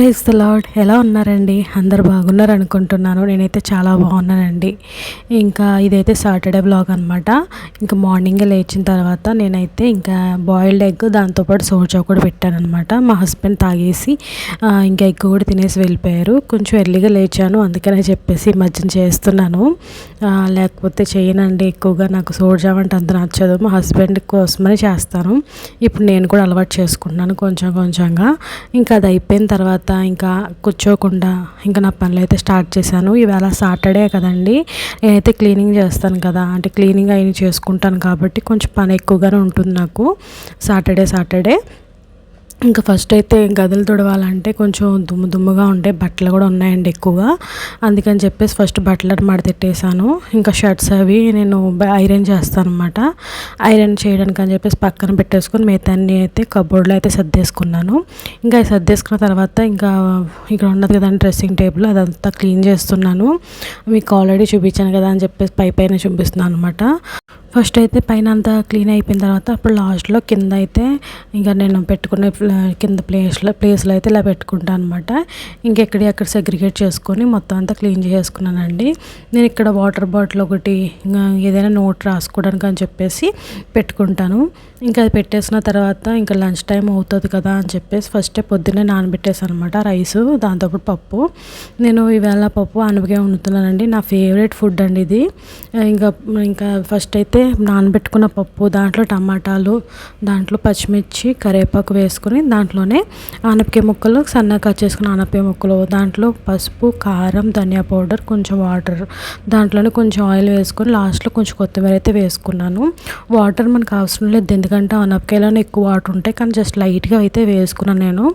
Praise the lord ఎలా ఉన్నారండి? అందరు బాగున్నారు అనుకుంటున్నాను. నేనైతే చాలా బాగున్నానండి. ఇంకా ఇదైతే సాటర్డే బ్లాగ్ అనమాట ఇంకా మార్నింగ్ లేచిన తర్వాత నేనైతే ఇంకా బాయిల్డ్ ఎగ్ దాంతోపాటు సోజా కూడా పెట్టాను అనమాట మా హస్బెండ్ తాగేసి ఇంకా ఎగ్ కూడా తినేసి వెళ్ళిపోయారు. కొంచెం ఎర్లీగా లేచాను. అందుకనే చెప్పేసి మధ్యన చేస్తున్నాను. లేకపోతే చేయనండి. ఎక్కువగా నాకు సోజా అంటే అంత నచ్చదు. మా హస్బెండ్ కోసమని చేస్తాను. ఇప్పుడు నేను కూడా అలవాటు చేసుకుంటున్నాను కొంచెం కొంచెంగా. ఇంకా అది అయిపోయిన తర్వాత తర్వాత ఇంకా కూర్చోకుండా ఇంకా నా పనులు అయితే స్టార్ట్ చేశాను. ఇవాళ సాటర్డే కదండి. నేనైతే క్లీనింగ్ చేస్తాను కదా. అంటే క్లీనింగ్ అయిన చేసుకుంటాను కాబట్టి కొంచెం పని ఎక్కువగానే ఉంటుంది నాకు. Saturday Saturday. ఇంకా ఫస్ట్ అయితే గదులు తుడవాలంటే కొంచెం దుమ్ము దుమ్ముగా ఉండే బట్టలు కూడా ఉన్నాయండి ఎక్కువగా. అందుకని చెప్పేసి ఫస్ట్ బట్టలు మడతెట్టేసాను ఇంకా షర్ట్స్ అవి నేను ఐరన్ చేస్తాను అనమాట ఐరన్ చేయడానికి అని చెప్పేసి పక్కన పెట్టేసుకొని మిగతాన్ని అయితే కబోర్డ్లో అయితే సర్దేసుకున్నాను. ఇంకా సర్దేసుకున్న తర్వాత ఇంకా ఇక్కడ ఉన్నది కదండి డ్రెస్సింగ్ టేబుల్ అదంతా క్లీన్ చేస్తున్నాను. మీకు ఆల్రెడీ చూపించాను కదా అని చెప్పేసి పై పైన చూపిస్తున్నాను అనమాట ఫస్ట్ అయితే పైన అంతా క్లీన్ అయిపోయిన తర్వాత అప్పుడు లాస్ట్లో కింద అయితే ఇంకా నేను పెట్టుకునే కింద ప్లేస్లో ప్లేస్లో అయితే ఇలా పెట్టుకుంటాను అనమాట ఇంకెక్కడి అక్కడ సెగ్రిగేట్ చేసుకొని మొత్తం అంతా క్లీన్ చేసుకున్నానండి నేను ఇక్కడ వాటర్ బాటిల్ ఒకటి ఏదైనా నోట్ రాసుకోవడానికి అని చెప్పేసి పెట్టుకుంటాను. ఇంకా అది పెట్టేసిన తర్వాత ఇంకా లంచ్ టైం అవుతుంది కదా అని చెప్పేసి ఫస్టే పొద్దున్నే నానబెట్టేసాను అనమాట రైస్ దాంతోపాటు పప్పు. నేను ఈవేళ పప్పు అనుభవే వండుతున్నానండి. నా ఫేవరెట్ ఫుడ్ అండి ఇది. ఇంకా ఇంకా ఫస్ట్ అయితే అయితే నానబెట్టుకున్న పప్పు దాంట్లో టమాటాలు దాంట్లో పచ్చిమిర్చి కరివేపాకు వేసుకుని దాంట్లోనే ఆనపకాయ ముక్కలు సన్నగా కట్ చేసుకున్న ఆనపకాయ ముక్కలు దాంట్లో పసుపు కారం ధనియా పౌడర్ కొంచెం వాటర్ దాంట్లోనే కొంచెం ఆయిల్ వేసుకొని లాస్ట్లో కొంచెం కొత్తిమీర అయితే వేసుకున్నాను. వాటర్ మనకు అవసరం లేదు ఎందుకంటే ఆనపకాయలోనే ఎక్కువ వాటర్ ఉంటాయి కానీ జస్ట్ లైట్గా అయితే వేసుకున్నాను నేను.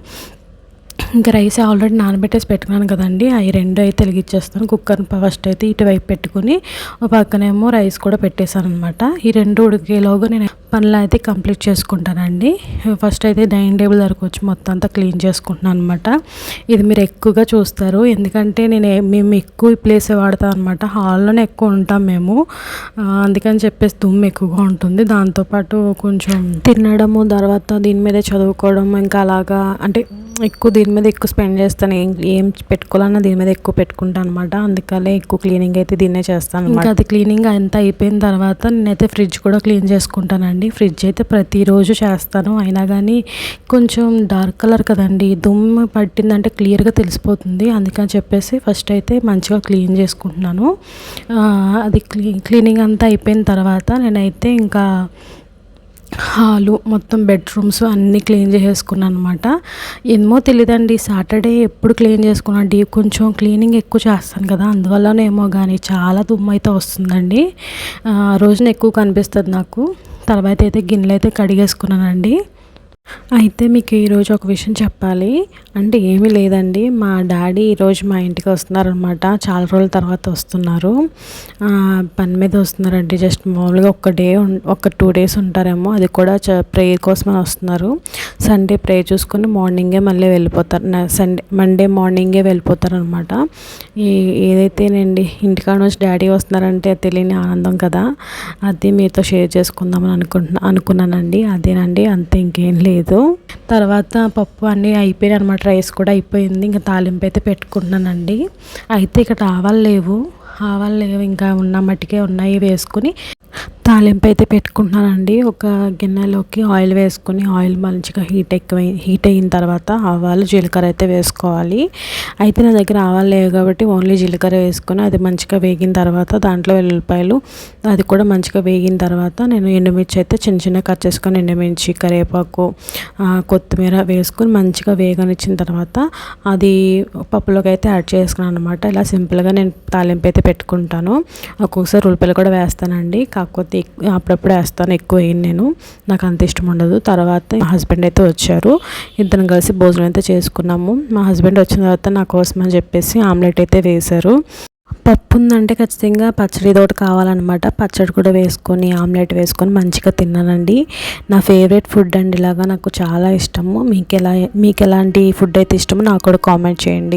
ఇంకా రైస్ ఆల్రెడీ నానబెట్టేసి పెట్టుకున్నాను కదండి. అవి రెండు అయితే వెలిగించేస్తాను కుక్కర్ ఫస్ట్ అయితే ఇటువైపు పెట్టుకుని ఒక పక్కనేమో రైస్ కూడా పెట్టేశాను అనమాట ఈ రెండు ఉడికేలోగా నేను పనులు అయితే కంప్లీట్ చేసుకుంటానండి. ఫస్ట్ అయితే డైనింగ్ టేబుల్ దగ్గరకు వచ్చి మొత్తం అంతా క్లీన్ చేసుకుంటున్నాను అనమాట ఇది మీరు ఎక్కువగా చూస్తారు. ఎందుకంటే నేను మేము ఎక్కువ ప్లేస్ వాడతాం అనమాట హాల్లోనే ఎక్కువ ఉంటాం మేము. అందుకని చెప్పేసి దుమ్ము ఎక్కువగా ఉంటుంది. దాంతోపాటు కొంచెం తినడము తర్వాత దీని మీదే చదువుకోవడం ఇంకా అలాగా అంటే ఎక్కువ దీని మీద ఎక్కువ స్పెండ్ చేస్తాను. ఏం ఏం పెట్టుకోవాలన్నా దీని మీద ఎక్కువ పెట్టుకుంటాను అనమాట అందుకనే ఎక్కువ క్లీనింగ్ అయితే దీన్నే చేస్తాను ఇంకా అది క్లీనింగ్ అంతా అయిపోయిన తర్వాత నేనైతే ఫ్రిడ్జ్ కూడా క్లీన్ చేసుకుంటానండి. ఫ్రిడ్జ్ అయితే ప్రతిరోజు చేస్తాను. అయినా కానీ కొంచెం డార్క్ కలర్ కదండి. దుమ్ము పట్టిందంటే క్లియర్గా తెలిసిపోతుంది. అందుకని చెప్పేసి ఫస్ట్ అయితే మంచిగా క్లీన్ చేసుకుంటున్నాను. అది క్లీ క్లీనింగ్ అంతా అయిపోయిన తర్వాత నేనైతే ఇంకా హాలు మొత్తం బెడ్రూమ్స్ అన్నీ క్లీన్ చేసేసుకున్నాను అనమాట ఏమో తెలియదండి సాటర్డే ఎప్పుడు క్లీన్ చేసుకున్నాను డీ కొంచెం క్లీనింగ్ ఎక్కువ చేస్తాను కదా అందువల్లనేమో కానీ చాలా దుమ్ము అయితే వస్తుందండి రోజున ఎక్కువ కనిపిస్తుంది నాకు. తర్వాత అయితే గిన్నెలు అయితే కడిగేసుకున్నానండి. అయితే మీకు ఈరోజు ఒక విషయం చెప్పాలి. అంటే ఏమీ లేదండి. మా డాడీ ఈరోజు మా ఇంటికి వస్తున్నారనమాట చాలా రోజుల తర్వాత వస్తున్నారు. పని మీద వస్తున్నారండి. జస్ట్ మామూలుగా ఒక డే ఒక టూ డేస్ ఉంటారేమో. అది కూడా ప్రేయర్ కోసమని వస్తున్నారు. సండే ప్రే చూసుకొని మార్నింగే మళ్ళీ వెళ్ళిపోతారు. సండే మండే మార్నింగే వెళ్ళిపోతారనమాట ఈ ఏదైతేనండి ఇంటికాడ నుంచి డాడీ వస్తున్నారంటే తెలియని ఆనందం కదా. అది మీతో షేర్ చేసుకుందామని అనుకుంటున్నా అనుకున్నానండి. అదేనండి. అంతే ఇంకేం లేదు. లేదు. తర్వాత పప్పు అన్నీ అయిపోయాయి అనమాట రైస్ కూడా అయిపోయింది. ఇంకా తాలింపు అయితే పెట్టుకుంటున్నానండి. అయితే ఇక్కడ ఆవాలు లేవు. ఆవాలు లేవు ఇంకా ఉన్న మట్టికే ఉన్నాయి వేసుకుని తాలింపు అయితే పెట్టుకుంటున్నానండి. ఒక గిన్నెలోకి ఆయిల్ వేసుకుని ఆయిల్ మంచిగా హీట్ ఎక్కువ హీట్ అయిన తర్వాత ఆవాలు జీలకర్ర అయితే వేసుకోవాలి. అయితే నా దగ్గర ఆవాలు లేవు కాబట్టి ఓన్లీ జీలకర్ర వేసుకొని అది మంచిగా వేగిన తర్వాత దాంట్లో వెల్లుల్లిపాయలు అది కూడా మంచిగా వేగిన తర్వాత నేను ఎండుమిర్చి అయితే చిన్న చిన్న కట్ చేసుకొని ఎండుమిర్చి కరివేపాకు కొత్తిమీర వేసుకొని మంచిగా వేగనిచ్చిన తర్వాత అది పప్పులోకి అయితే యాడ్ చేసుకున్నాను అనమాట ఇలా సింపుల్గా నేను తాలింపు అయితే పెట్టుకుంటాను. ఒక్కొక్కసారి ఉల్లిపాయలు కూడా వేస్తానండి. కాకపోతే అప్పుడప్పుడు వేస్తాను. ఎక్కువ వేయను నేను. నాకు అంత ఇష్టం ఉండదు. తర్వాత మా హస్బెండ్ అయితే వచ్చారు. ఇద్దరం కలిసి భోజనం అయితే చేసుకున్నాము. మా హస్బెండ్ వచ్చిన తర్వాత నా కోసం అని చెప్పేసి ఆమ్లెట్ అయితే వేశారు. పప్పు ఉందంటే ఖచ్చితంగా పచ్చడి ఒకటి కావాలన్నమాట. పచ్చడి కూడా వేసుకొని ఆమ్లెట్ వేసుకొని మంచిగా తిన్నానండి. నా ఫేవరెట్ ఫుడ్ అండి ఇలాగా. నాకు చాలా ఇష్టము. మీకు ఎలా మీకు ఎలాంటి ఫుడ్ అయితే ఇష్టమో నాకు కూడా కామెంట్ చేయండి.